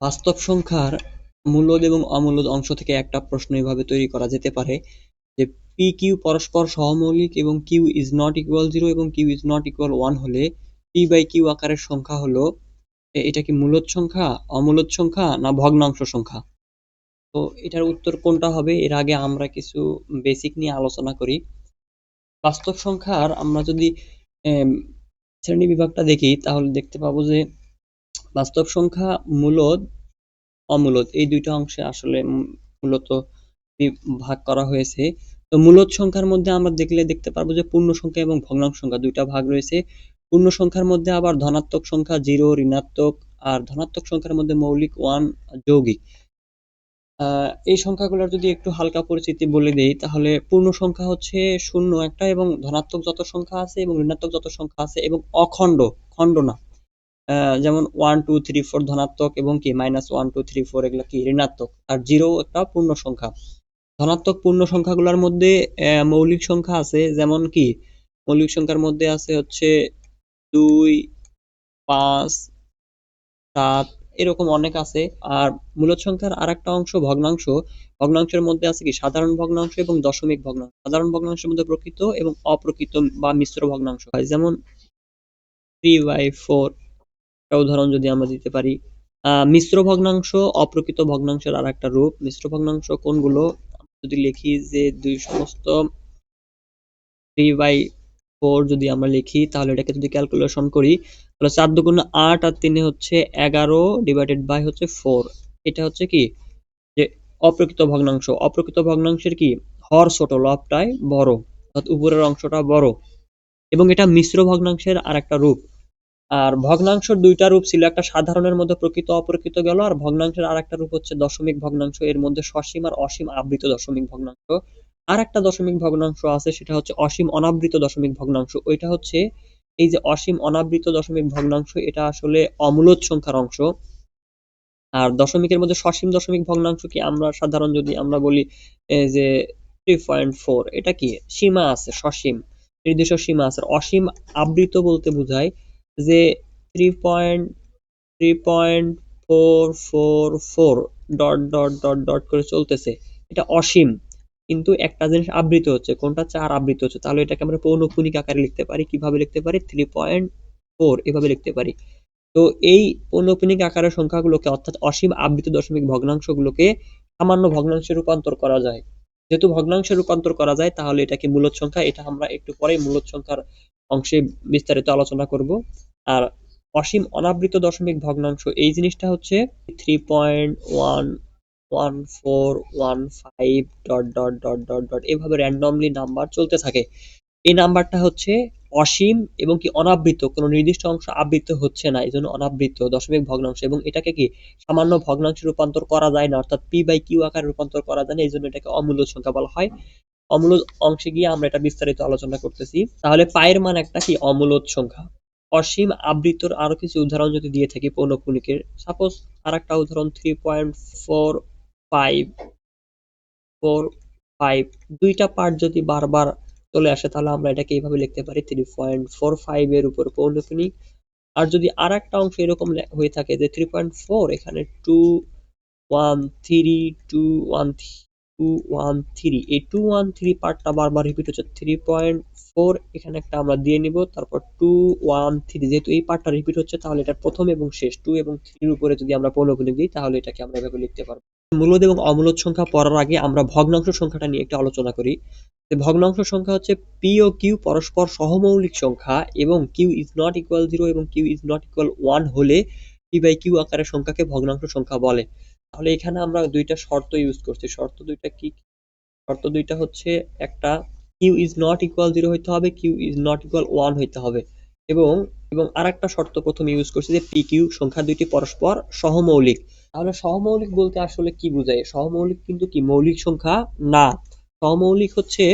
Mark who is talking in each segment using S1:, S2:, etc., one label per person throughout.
S1: বাস্তব সংখ্যার মূলদ এবং অমূলদ অংশ থেকে একটা প্রশ্ন এভাবে তৈরি করা যেতে পারে যে পি কিউ পরস্পর সহমৌলিক এবং Q is not equal zero এবং Q is not equal one হলে পি বাই কিউ আকারের সংখ্যা হলো এটা কি মূলদ সংখ্যা, অমূলদ সংখ্যা, না ভগ্নাংশ সংখ্যা? তো এটার উত্তর কোনটা হবে? এর আগে আমরা কিছু বেসিক নিয়ে আলোচনা করি। বাস্তব সংখ্যার আমরা যদি শ্রেণি বিভাগটা দেখি, তাহলে দেখতে পাবো যে বাস্তব সংখ্যা মূলদ, অমূলদ, এই দুইটা অংশে আসলে মূলত ভাগ করা হয়েছে। তো মূলদ সংখ্যার মধ্যে আমরা দেখলে দেখতে পারব যে পূর্ণ সংখ্যা এবং ভগ্নাংশ সংখ্যা দুইটা ভাগ রয়েছে। পূর্ণ সংখ্যার মধ্যে আবার ধনাত্মক সংখ্যা জিরো, ঋণাত্মক আর ধনাত্মক সংখ্যার মধ্যে মৌলিক ওয়ান যৌগিক। এই সংখ্যাগুলোর যদি একটু হালকা পরিচিতি বলে দেই, তাহলে পূর্ণ সংখ্যা হচ্ছে শূন্য একটা এবং ধনাত্মক যত সংখ্যা আছে এবং ঋণাত্মক যত সংখ্যা আছে এবং অখণ্ড, খণ্ড না। যেমন ওয়ান টু থ্রি ফোর ধনাত্মক এবং কি minus one two three four এগুলো কি, ঋণাত্মক। আর জিরো একটা পূর্ণ সংখ্যা। ধনাত্মক পূর্ণ সংখ্যাগুলোর মধ্যে মৌলিক সংখ্যা আছে, যেমন কি, মৌলিক সংখ্যার মধ্যে আছে হচ্ছে দুই, পাঁচ, সাত, এরকম অনেক আছে। আর মূলদ সংখ্যার আর একটা অংশ ভগ্নাংশ, ভগ্নাংশের মধ্যে আছে কি, সাধারণ ভগ্নাংশ এবং দশমিক ভগ্নাংশ। সাধারণ ভগ্নাংশের মধ্যে প্রকৃত এবং অপ্রকৃত বা মিশ্র ভগ্নাংশ হয়। যেমন থ্রি বাই ফোর উদাহরণ যদি আমরা দিতে পারি মিশ্র ভগ্নাংশ অপ্রকৃত ভগ্নাংশের আর একটা রূপ। মিশ্র ভগ্নাংশ কোনগুলো? যদি লিখি যে দুই সমস্ত থ্রি বাই ফোর যদি আমরা লিখি, তাহলে এটাকে যদি ক্যালকুলেশন করি, তাহলে চার দুগুণ আট আর তিনে হচ্ছে এগারো ডিভাইডেড বাই হচ্ছে ফোর এটা হচ্ছে কি? যে অপ্রকৃত ভগ্নাংশ। অপ্রকৃত ভগ্নাংশের কি? হর ছোট লবটাই বড়। অর্থাৎ উপরের অংশটা বড়। এবং এটা মিশ্র ভগ্নাংশের আর একটা রূপ। আর ভগ্নাংশের দুইটা রূপ ছিল, একটা সাধারণের মধ্যে প্রকৃত অপ্রকৃত গেল, আর ভগ্নাংশের আর একটা রূপ হচ্ছে দশমিক ভগ্নাংশ, এর মধ্যে সসীম আর অসীম আবৃত দশমিক ভগ্নাংশ। আর একটা দশমিক ভগ্নাংশ আছে, সেটা হচ্ছে অসীম অনাবৃত দশমিক ভগ্নাংশ। ওইটা হচ্ছে এই যে অসীম অনাবৃত দশমিক ভগ্নাংশ, এটা আসলে অমূলদ সংখ্যার অংশ। আর দশমিকের মধ্যে সসীম দশমিক ভগ্নাংশ কি আমরা সাধারণ যদি আমরা বলি যে থ্রি পয়েন্ট ফোর এটা কি? সীমা আছে, সসীম, নির্দিষ্ট সীমা আছে। অসীম আবৃত বলতে বোঝায় যে three point three point four four four dot dot dot dot করে চলতেছে, এটা অসীম। কিন্তু একটা জিনিস আবৃত হচ্ছে, কোনটা? চার আবৃত হচ্ছে। তাহলে এটাকে আমরা পৌনঃপুনিক আকারে লিখতে পারি। কীভাবে লিখতে পারি? থ্রি পয়েন্ট ফোর এভাবে লিখতে পারি। তো এই পৌনঃপুনিক আকারের সংখ্যাগুলোকে, অর্থাৎ অসীম আবৃত দশমিক ভগ্নাংশগুলোকে সামান্য ভগ্নাংশে রূপান্তর করা যায়। যেহেতু ভগ্নাংশে রূপান্তর করা যায়, তাহলে এটাকে মূলদ সংখ্যা, এটা আমরা একটু পরেই মূলদ সংখ্যার অংশে বিস্তারিত আলোচনা করব। আর অসীম অনাবৃত দশমিক ভগ্নাংশ, এই জিনিসটা হচ্ছে three point one one four one five dot dot dot dot dot এভাবে র্যান্ডমলি নাম্বার চলতে থাকে। এই নাম্বারটা হচ্ছে অসীম এবং কি অনাবৃত, কোনো নির্দিষ্ট অংশ আবৃত হচ্ছে না, এই জন্য অনাবৃত দশমিক ভগ্নাংশ এবং এটাকে কি সামান্য ভগ্নাংশে রূপান্তর করা যায় না, অর্থাৎ পি বাই কিউ আকারে রূপান্তর করা যায় না, এই জন্য এটাকে অমূল্য সংখ্যা বলা হয়। অমূলদ অংশে গিয়ে আমরা এটা বিস্তারিত আলোচনা করতেছি। তাহলে পায়ের মান একটা কি? অমূলদ সংখ্যা। অসীম আবৃতর আরও কিছু উদাহরণ যদি দিয়ে থাকি পৌনঃপুনিকের সাপোজ আর একটা উদাহরণ three point four five four five দুইটা পার্ট যদি বারবার চলে আসে, তাহলে আমরা এটাকে এইভাবে লিখতে পারি থ্রি পয়েন্ট ফোর ফাইভ এর উপর পৌনঃপুনিক আর যদি আর একটা অংশ এরকম হয়ে থাকে যে থ্রি পয়েন্ট ফোর এখানে two one three two one two one three এই টু ওয়ান থ্রি পার্টটা বারবার রিপিট হচ্ছে থ্রি পয়েন্ট ফোর এখানে একটা আমরা দিয়ে নিব, তারপর টু ওয়ান থ্রি যেহেতু এই পার্টটা রিপিট হচ্ছে, তাহলে এটা প্রথম এবং শেষ টু এবং থ্রির উপরে যদি আমরা পৌনঃপুনিক দিই, তাহলে এটাকে আমরা এভাবে লিখতে পারব। মূলদ এবং অমূলদ সংখ্যা পড়ার আগে আমরা ভগ্নাংশ সংখ্যাটা নিয়ে একটু আলোচনা করি। যে ভগ্নাংশ সংখ্যা হচ্ছে পি ও কিউ পরস্পর সহমৌলিক সংখ্যা এবং Q is not equal zero এবং Q is not equal one হলে পি বাই কিউ আকারের সংখ্যাকে ভগ্নাংশ সংখ্যা বলে। তাহলে এখানে আমরা দুইটা শর্ত ইউজ করছি। শর্ত দুইটা কি? শর্ত দুইটা হচ্ছে একটা Q is not equal zero হইতে হবে Q is not equal one হইতে হবে। এবং এবং আর একটা শর্ত প্রথমে ইউজ করছি যে পি কিউ সংখ্যা দুইটি পরস্পর সহমৌলিক। তাহলে সহমৌলিক বলতে আসলে কি বোঝায়? সহমৌলিক কিন্তু কি? মৌলিক সংখ্যা না। সহমৌলিক হচ্ছে,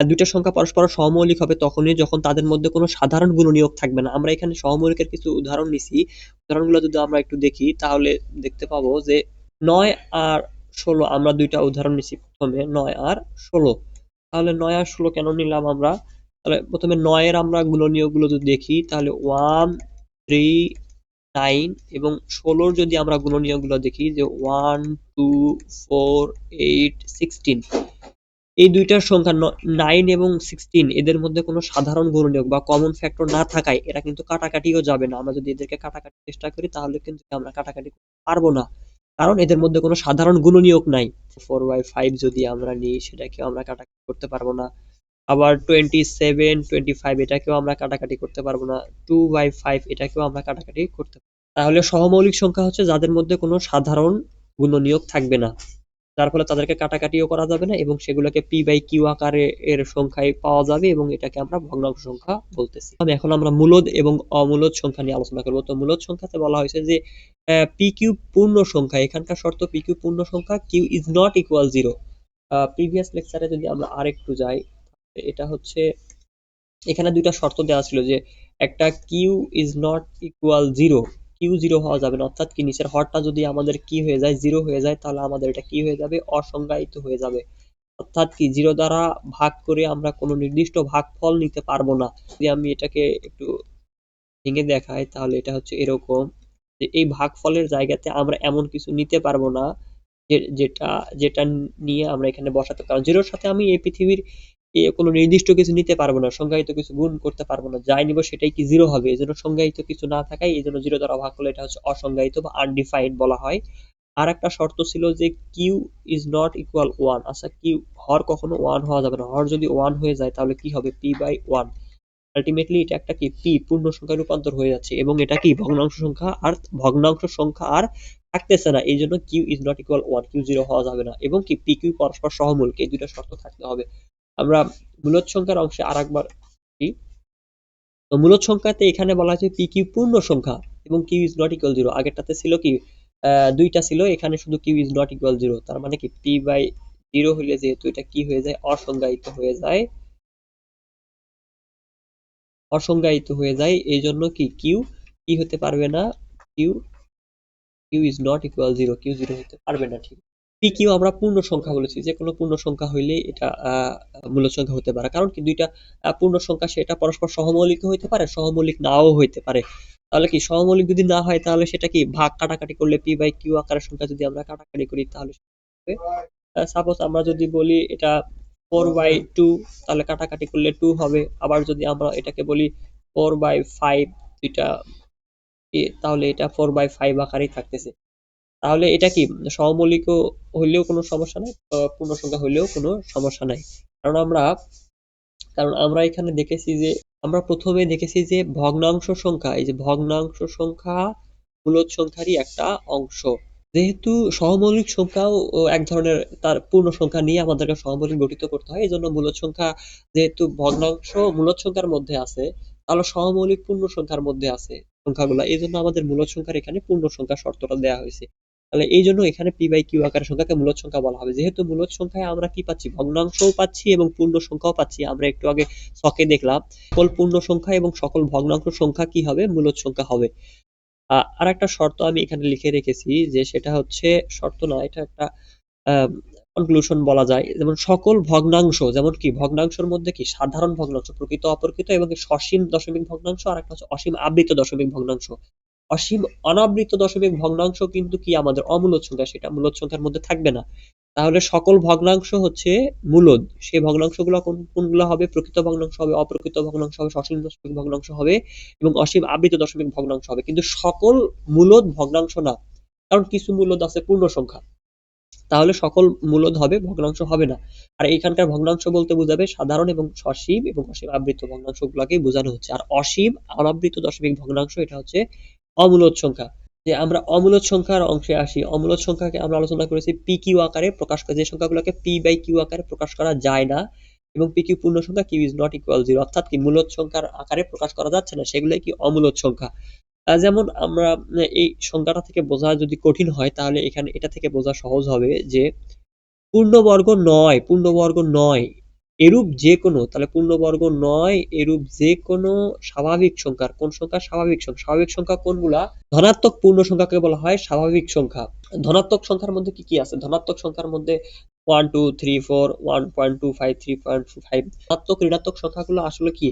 S1: দুইটা সংখ্যা পরস্পর সহমৌলিক হবে তখনই যখন তাদের মধ্যে কোনো সাধারণ গুণনীয়ক থাকবে না। আমরা এখানে সহমৌলিকের কিছু উদাহরণ নিছি। উদাহরণগুলো যদি আমরা একটু দেখি, তাহলে দেখতে পাবো যে নয় আর ষোলো, আমরা দুইটা উদাহরণ নিছি প্রথমে, নয় আর ষোলো। তাহলে নয় আর ষোলো কেন নিলাম আমরা? তাহলে প্রথমে নয়ের আমরা গুণনীয়কগুলো যদি দেখি, তাহলে ওয়ান থ্রি নাইন এবং ষোলোর যদি আমরা গুণনীয়কগুলো দেখি যে one two four eight sixteen এই দুইটার সংখ্যা নাইন এবং সিক্সটিন এদের মধ্যে কোনো সাধারণ গুণনীয়ক বা কমন ফ্যাক্টর না থাকায় এরা কিন্তু কাটাকাটিও যাবে না। আমরা যদি এদেরকে কাটাকাটি চেষ্টা করি, তাহলে কিন্তু আমরা কাটাকাটি করতে পারব না। কারণ এদের মধ্যে কোনো সাধারণ গুণনীয়ক নাই। ফোর বাই ফাইভ যদি আমরা নিই, সেটাকেও আমরা কাটাকাটি করতে পারব না। আবার টোয়েন্টি সেভেন টোয়েন্টি ফাইভ এটাকেও আমরা কাটাকাটি করতে পারব না। টু বাই ফাইভ এটাকেও আমরা কাটাকাটি করতে পারব। তাহলে সহমৌলিক সংখ্যা হচ্ছে যাদের মধ্যে কোনো সাধারণ গুণনীয়ক থাকবে না। যার ফলে তাদেরকে কাটাকাটিও করা যাবে না এবং সেগুলোকে পি বাই কিউ আকারে এর সংখ্যায় পাওয়া যাবে এবং এটাকে আমরা ভগ্নাংশ সংখ্যা বলতেছি। তবে এখন আমরা মূলদ এবং অমূলদ সংখ্যা নিয়ে আলোচনা করব। তো মূলদ সংখ্যাতে বলা হয়েছে যে পি কিউ পূর্ণ সংখ্যা, এখানকার শর্ত পি কিউ পূর্ণ সংখ্যা Q is not equal zero previous লেকচারে যদি আমরা আরেকটু যাই এটা হচ্ছে, এখানে দুইটা শর্ত দেওয়া ছিল যে, একটা Q is not equal zero Q zero হওয়া যাবে না। অর্থাৎ কি নিচের হরটা যদি আমাদের কি হয়ে যায় জিরো হয়ে যায়, তাহলে আমাদের এটা কি হয়ে যাবে? অসংজ্ঞায়িত হয়ে যাবে। অর্থাৎ কি জিরো দ্বারা ভাগ করে আমরা কোনো নির্দিষ্ট ভাগফল নিতে পারব না। যদি আমি এটাকে একটু ভেঙে দেখাই, তাহলে এটা হচ্ছে এরকম যে এই ভাগফলের জায়গাতে আমরা এমন কিছু নিতে পারব না যেটা যেটা নিয়ে আমরা এখানে বসাতে কারণ জিরোর সাথে আমি এই পৃথিবীর এ কোনো নির্দিষ্ট কিছু নিতে পারব না, সংজ্ঞায়িত কিছু গুণ করতে পারব না, যাই নিব সেটাই কি জিরো হবে? এই জন্য সংজ্ঞায়িত কিছু না থাকায় এই জন্য জিরো দ্বারা ভাগ করলে এটা হচ্ছে অসংজ্ঞায়িত বা আনডিফাইন্ড বলা হয়। আর একটা শর্ত ছিল যে Q is not equal one আচ্ছা কিউ হর কখনো ওয়ান হওয়া যাবে না, হর যদি ওয়ান হয়ে যায় তাহলে কি হবে? পি বাই ওয়ান আলটিমেটলি এটা একটা কি? পি পূর্ণ সংখ্যায় রূপান্তর হয়ে যাচ্ছে এবং এটা কি? ভগ্নাংশ সংখ্যা, আর ভগ্নাংশ সংখ্যা আর থাকতেছে না এই জন্য Q is not equal one Q zero হওয়া যাবে না এবং কি? পি কিউ পরস্পর সহমূলক এই দুইটা শর্ত থাকতে হবে। আমরা মূলদ সংখ্যার অংশে আর একবার তো মূলদ সংখ্যাতে এখানে বলা হয়েছে পি কিউ পূর্ণ সংখ্যা এবং Q is not equal zero আগেরটাতে ছিল কি দুইটা ছিল, এখানে শুধু Q is not equal zero তার মানে কি পি বাই জিরো হইলে যেহেতু এটা কি হয়ে যায়? অসংজ্ঞায়িত হয়ে যায়। অসংজ্ঞায়িত হয়ে যায়। এই জন্য কি কিউ কি হতে পারবে না। Q Q is not equal zero Q zero হতে পারবে না ঠিক। কিউ আমরা পূর্ণ সংখ্যা বলেছি। যে কোনো পূর্ণ সংখ্যা হইলে এটা মূল সংখ্যা হতে পারে। কারণ কি দুইটা পূর্ণ সংখ্যা সেটা পরস্পর সহমৌলিক হইতে পারে সহমৌলিক নাও হইতে পারে। তাহলে কি সহমৌলিক যদি না হয় তাহলে সেটা কি ভাগ কাটাকাটি করলে পি বাই কিউ আকারের সংখ্যা যদি আমরা কাটাকাটি করি তাহলে সাপোজ আমরা যদি বলি এটা ফোর বাই টু তাহলে কাটাকাটি করলে টু হবে। আবার যদি আমরা এটাকে বলি ফোর বাই ফাইভ দুইটা তাহলে এটা ফোর বাই ফাইভ আকারেই থাকতেছে। তাহলে এটা কি সহমৌলিক হইলেও কোনো সমস্যা নাই পূর্ণ সংখ্যা হইলেও কোনো সমস্যা নাই? কারণ আমরা কারণ আমরা এখানে দেখেছি যে, আমরা প্রথমে দেখেছি যে ভগ্নাংশ সংখ্যা, এই যে ভগ্নাংশ সংখ্যা মূলদ সংখ্যারই একটা অংশ। যেহেতু সহমৌলিক সংখ্যাও এক ধরনের তার পূর্ণ সংখ্যা নিয়ে আমাদেরকে সহমৌলিক গঠিত করতে হয় এই জন্য মূলদ সংখ্যা যেহেতু ভগ্নাংশ মূলদ সংখ্যার মধ্যে আছে, তাহলে সহমৌলিক পূর্ণ সংখ্যার মধ্যে আছে সংখ্যাগুলো। এই জন্য আমাদের মূলদ সংখ্যার এখানে পূর্ণ সংখ্যা শর্তটা দেওয়া হয়েছে। তাহলে এই জন্য এখানে পি বাই কিউ আকারের সংখ্যাকে মূলদ সংখ্যা বলা হবে। যেহেতু মূলদ সংখ্যায় আমরা কি পাচ্ছি? ভগ্নাংশও পাচ্ছি এবং পূর্ণ সংখ্যাও পাচ্ছি। আমরা একটু আগে ছকে দেখলাম, সকল পূর্ণ সংখ্যা এবং সকল ভগ্নাংশ সংখ্যা কি হবে? মূলদ সংখ্যা হবে। আর একটা শর্ত আমি এখানে লিখে রেখেছি যে সেটা হচ্ছে শর্ত না, এটা একটা কনক্লুশন বলা যায়। যেমন সকল ভগ্নাংশ, যেমন কি? ভগ্নাংশের মধ্যে কি? সাধারণ ভগ্নাংশ, প্রকৃত অপ্রকৃত এবং সসীম দশমিক ভগ্নাংশ আর একটা হচ্ছে অসীম আবৃত দশমিক ভগ্নাংশ। অসীম অনাবৃত দশমিক ভগ্নাংশ কিন্তু কি আমাদের অমূলদ সংখ্যা সেটা মূলদ সংখ্যার মধ্যে থাকবে না। তাহলে সকল ভগ্নাংশ হচ্ছে মূলদ। সেই ভগ্নাংশ ভগ্নাংশগুলো কোন কোনগুলো হবে? প্রকৃত ভগ্নাংশ হবে, অপ্রকৃত ভগ্নাংশ হবে, সসীম দশমিক ভগ্নাংশ হবে এবং অসীম আবৃত দশমিক ভগ্নাংশ হবে। কিন্তু সকল মূলদ ভগ্নাংশ না, কারণ কিছু মূলদ আছে পূর্ণ সংখ্যা। তাহলে সকল মূলদ হবে, ভগ্নাংশ হবে না। আর এখানকার ভগ্নাংশ বলতে বোঝাবে সাধারণ এবং সসীম এবং অসীম আবৃত ভগ্নাংশগুলোকেই বোঝানো হচ্ছে। আর অসীম অনাবৃত দশমিক ভগ্নাংশ, এটা হচ্ছে অমূলদ সংখ্যা। যে আমরা অমূলদ সংখ্যার অংশে আসি, অমূলদ সংখ্যাকে আমরা আলোচনা করেছি পি কিউ আকারে প্রকাশ করা, যে সংখ্যাগুলোকে পি বাই কিউ আকারে প্রকাশ করা যায় না এবং পি কিউ পূর্ণ সংখ্যা Q is not equal zero অর্থাৎ কি মূলদ সংখ্যার আকারে প্রকাশ করা যাচ্ছে না, সেগুলোই কি অমূলদ সংখ্যা। যেমন আমরা এই সংখ্যাটা থেকে বোঝা যদি কঠিন হয়, তাহলে এখানে এটা থেকে বোঝা সহজ হবে যে পূর্ণবর্গ নয় পূর্ণবর্গ নয় এরূপ যে কোনো, তাহলে পূর্ণবর্গ নয়, এরূপ যে কোনো স্বাভাবিক সংখ্যার কোন সংখ্যা স্বাভাবিক সংখ্যা? স্বাভাবিক সংখ্যা কোনগুলা? ধনাত্মক পূর্ণ সংখ্যাকে বলা হয় স্বাভাবিক সংখ্যা। ধনাত্মক সংখ্যার মধ্যে কি কি আছে? ধনাত্মক সংখ্যার মধ্যে one two three four one point two five three point five ধনাত্মক, ঋণাত্মক সংখ্যাগুলো আসলে কি?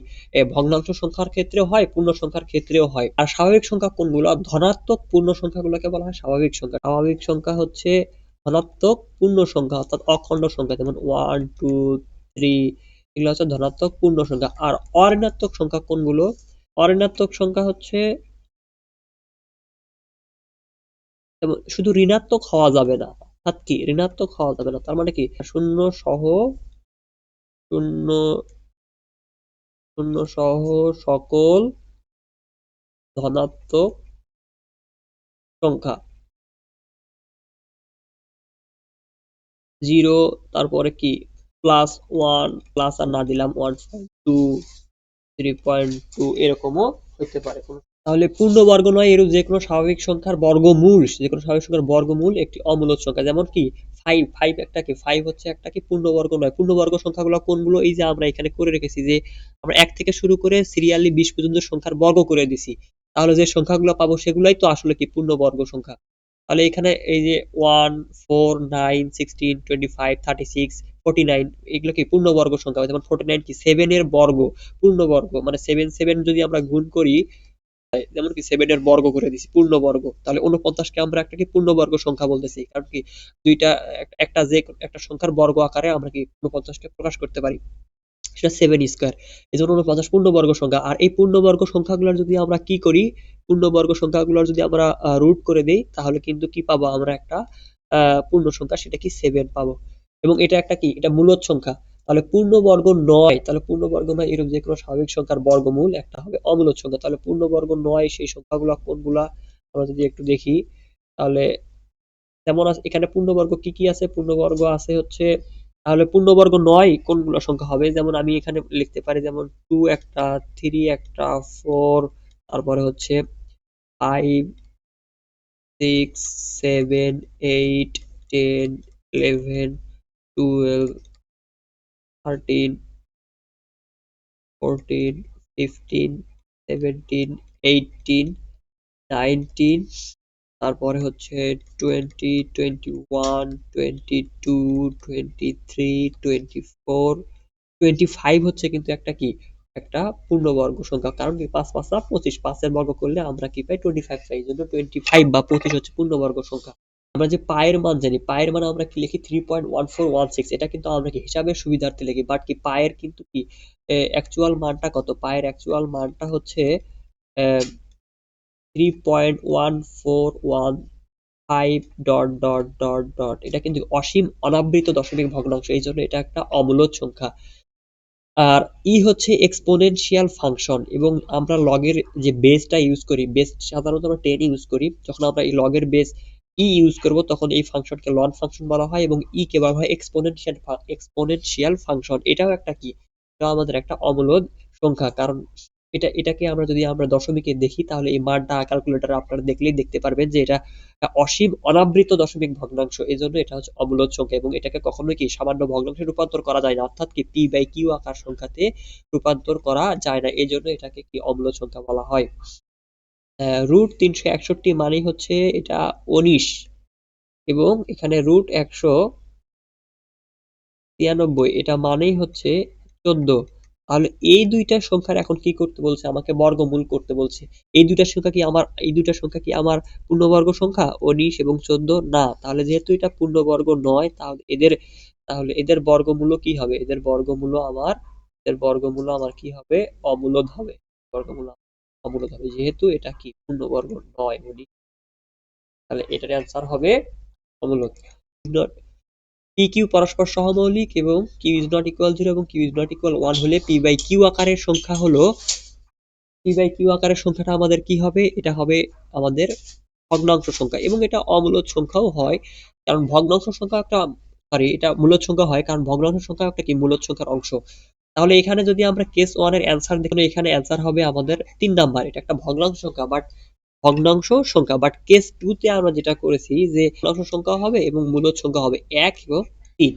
S1: ভগ্নাংশ সংখ্যার ক্ষেত্রেও হয়, পূর্ণ সংখ্যার ক্ষেত্রেও হয়। আর স্বাভাবিক সংখ্যা কোনগুলো? ধনাত্মক পূর্ণ সংখ্যাগুলোকে বলা হয় স্বাভাবিক সংখ্যা। স্বাভাবিক সংখ্যা হচ্ছে ধনাত্মক পূর্ণ সংখ্যা, অর্থাৎ অখণ্ড সংখ্যা, যেমন ওয়ান টু থ্রি এগুলো হচ্ছে ধনাত্মক পূর্ণ সংখ্যা। আর অঋণাত্মক সংখ্যা কোনগুলো? অঋণাত্মক সংখ্যা হচ্ছে শুধু ঋণাত্মক হওয়া যাবে না। অর্থাৎ কি? ঋণাত্মক হওয়া যাবে না। তার মানে কি? শূন্য সহ, শূন্য শূন্য সহ সকল ধনাত্মক সংখ্যা। জিরো, তারপরে কি? প্লাস ওয়ান প্লাস আর না দিলাম one point two three point two এরকমও হতে পারে তাহলে পূর্ণবর্গ নয়, এরূপ যে কোনো স্বাভাবিক সংখ্যার বর্গমূল, যে কোনো স্বাভাবিক সংখ্যার বর্গমূল একটি অমূলদ সংখ্যা। যেমন কি ফাইভ ফাইভ একটা কি? ফাইভ হচ্ছে একটা কি? পূর্ণবর্গ নয়। পূর্ণবর্গ সংখ্যাগুলো কোনগুলো? এই যে আমরা এখানে করে রেখেছি যে, আমরা এক থেকে শুরু করে সিরিয়ালি বিশ পর্যন্ত সংখ্যার বর্গ করে দিছি। তাহলে যে সংখ্যাগুলো পাবো সেগুলাই তো আসলে কি পূর্ণবর্গ সংখ্যা? তাহলে এখানে এই যে one four nine sixteen twenty five thirty six forty nine এগুলো কি পূর্ণবর্গ সংখ্যা? যেমন ফোর্টি নাইন কি সেভেন এর বর্গ, পূর্ণবর্গ মানে সেভেন সেভেন যদি আমরা গুণ করি, যেমন কি সেভেন এর বর্গ করে দিছি, পূর্ণবর্গ, তাহলে উনপঞ্চাশকে আমরা একটা কি পূর্ণবর্গ সংখ্যা বলতেছি, কারণ কি দুইটা, একটা যে একটা সংখ্যার বর্গ আকারে আমরা কি উনপঞ্চাশকে প্রকাশ করতে পারি। সেটা সেভেন স্কোয়ার এই জন্য উনপঞ্চাশ পূর্ণবর্গ সংখ্যা। আর এই পূর্ণবর্গ সংখ্যাগুলোর যদি আমরা কি করি, পূর্ণবর্গ সংখ্যাগুলোর যদি আমরা রুট করে দেই, তাহলে কিন্তু কি পাবো? আমরা একটা পূর্ণ সংখ্যা, সেটা কি সেভেন পাবো। এবং এটা একটা কি? এটা মূলদ সংখ্যা। তাহলে পূর্ণবর্গ নয়, তাহলে পূর্ণবর্গ নয় এরকম যে কোনো স্বাভাবিক সংখ্যার বর্গমূল, একটা হবে অমূলদ সংখ্যা। তাহলে পূর্ণবর্গ নয়, সেই সংখ্যাগুলো কোনগুলা আমরা যদি একটু দেখি, তাহলে যেমন এখানে পূর্ণবর্গ কি কি আছে? পূর্ণবর্গ আছে হচ্ছে, তাহলে পূর্ণবর্গ নয় কোনগুলো সংখ্যা হবে। যেমন আমি এখানে লিখতে পারি, যেমন টু একটা থ্রি একটা ফোর তারপরে হচ্ছে five six seven eight ten eleven twelve thirteen fourteen fifteen seventeen eighteen nineteen তারপরে হচ্ছে twenty twenty one twenty two twenty three twenty four twenty five হচ্ছে কিন্তু একটা কি? একটা পূর্ণবর্গ সংখ্যা। কারণ কি? পাঁচ পাঁচটা পঁচিশ। পাঁচের বর্গ করলে আমরা কি পাই? টোয়েন্টি ফাইভ পাই। এই জন্য টোয়েন্টি ফাইভ বা পঁচিশ হচ্ছে পূর্ণবর্গ সংখ্যা। আমরা যে পায়ের মান জানি, পায়ের মান আমরা কি লিখি? Three point one four one six এটা কিন্তু আমরা কি হিসাবের সুবিধার্থে লিখি? বাট কি পায়ের কিন্তু কি অ্যাকচুয়াল মানটা কত? পায়ের অ্যাকচুয়াল মানটা হচ্ছে three point one four one five dot dot dot dot এটা কিন্তু অসীম অনাবৃত দশমিক ভগ্নাংশ, এই জন্য এটা একটা অমূলদ সংখ্যা। আর ই হচ্ছে এক্সপোনেনশিয়াল ফাংশন এবং আমরা লগের যে বেসটা ইউজ করি বেস সাধারণত আমরা টেন ইউজ করি, যখন আমরা এই লগের বেস ই ইউজ করব, তখন এই ফাংশনকে লন ফাংশন বলা হয় এবং ই কে বলা হয় এক্সপোনেনশিয়াল এক্সপোনেনশিয়াল ফাংশন এটাও একটা কি? এটা আমাদের একটা অমূলদ সংখ্যা। কারণ এটা, এটাকে আমরা যদি আমরা দশমিকে দেখি, তাহলে এই মানটা ক্যালকুলেটর আপনারা দেখলেই দেখতে পারবেন যে এটা অসীম অনাবৃত দশমিক ভগ্নাংশ। এই জন্য এটা হচ্ছে অমূলদ সংখ্যা এবং এটাকে কখনোই কি সামান্য ভগ্নাংশে রূপান্তর করা যায় না। অর্থাৎ কি পি বাই কিউ আকার সংখ্যাতে রূপান্তর করা যায় না। এই জন্য এটাকে কি অমূলদ সংখ্যা বলা হয়। রুট তিনশো একষট্টি মানেই হচ্ছে এটা উনিশ এবং এখানে রুট একশো ছিয়ানব্বই, এটা মানেই হচ্ছে চোদ্দ। তাহলে এই দুইটা সংখ্যার এখন কি করতে বলছে? আমাকে বর্গমূল করতে বলছে। এই দুইটা সংখ্যা কি আমার, এই দুইটা সংখ্যা কি আমার পূর্ণবর্গ সংখ্যা? উনিশ এবং চোদ্দ? না। তাহলে যেহেতু এটা পূর্ণবর্গ নয়, তাহলে এদের তাহলে এদের বর্গমূল কি হবে? এদের বর্গমূল আমার, এদের বর্গমূল আমার কি হবে? অমূলদ হবে। বর্গমূল অমূলদ হবে যেহেতু এটা কি পূর্ণবর্গ নয় উনিশ তাহলে এটার অ্যান্সার হবে অমূলদ পি কিউ পরস্পর সহমৌলিক এবং Q is not equal zero এবং Q is not equal one হলে পি বাই কিউ আকারের সংখ্যা হলো পি বাই কিউ আকারের সংখ্যাটা আমাদের কি হবে? এটা হবে আমাদের ভগ্নাংশ সংখ্যা এবং এটা অমূলদ সংখ্যাও হয়। কারণ ভগ্নাংশ সংখ্যা একটা সরি এটা মূলদ সংখ্যা হয়, কারণ ভগ্নাংশ সংখ্যা একটা কি? মূলদ সংখ্যার অংশ। তাহলে এখানে যদি আমরা কেস ওয়ানের অ্যান্সার দেখি এখানে অ্যান্সার হবে আমাদের তিন নাম্বার এটা একটা ভগ্নাংশ সংখ্যা বাট ভগ্নাংশ সংখ্যা বাট কেস টু তে আমরা যেটা করেছি যে ভগ্নাংশ সংখ্যা হবে এবং মূলদ সংখ্যা হবে এক এবং তিন।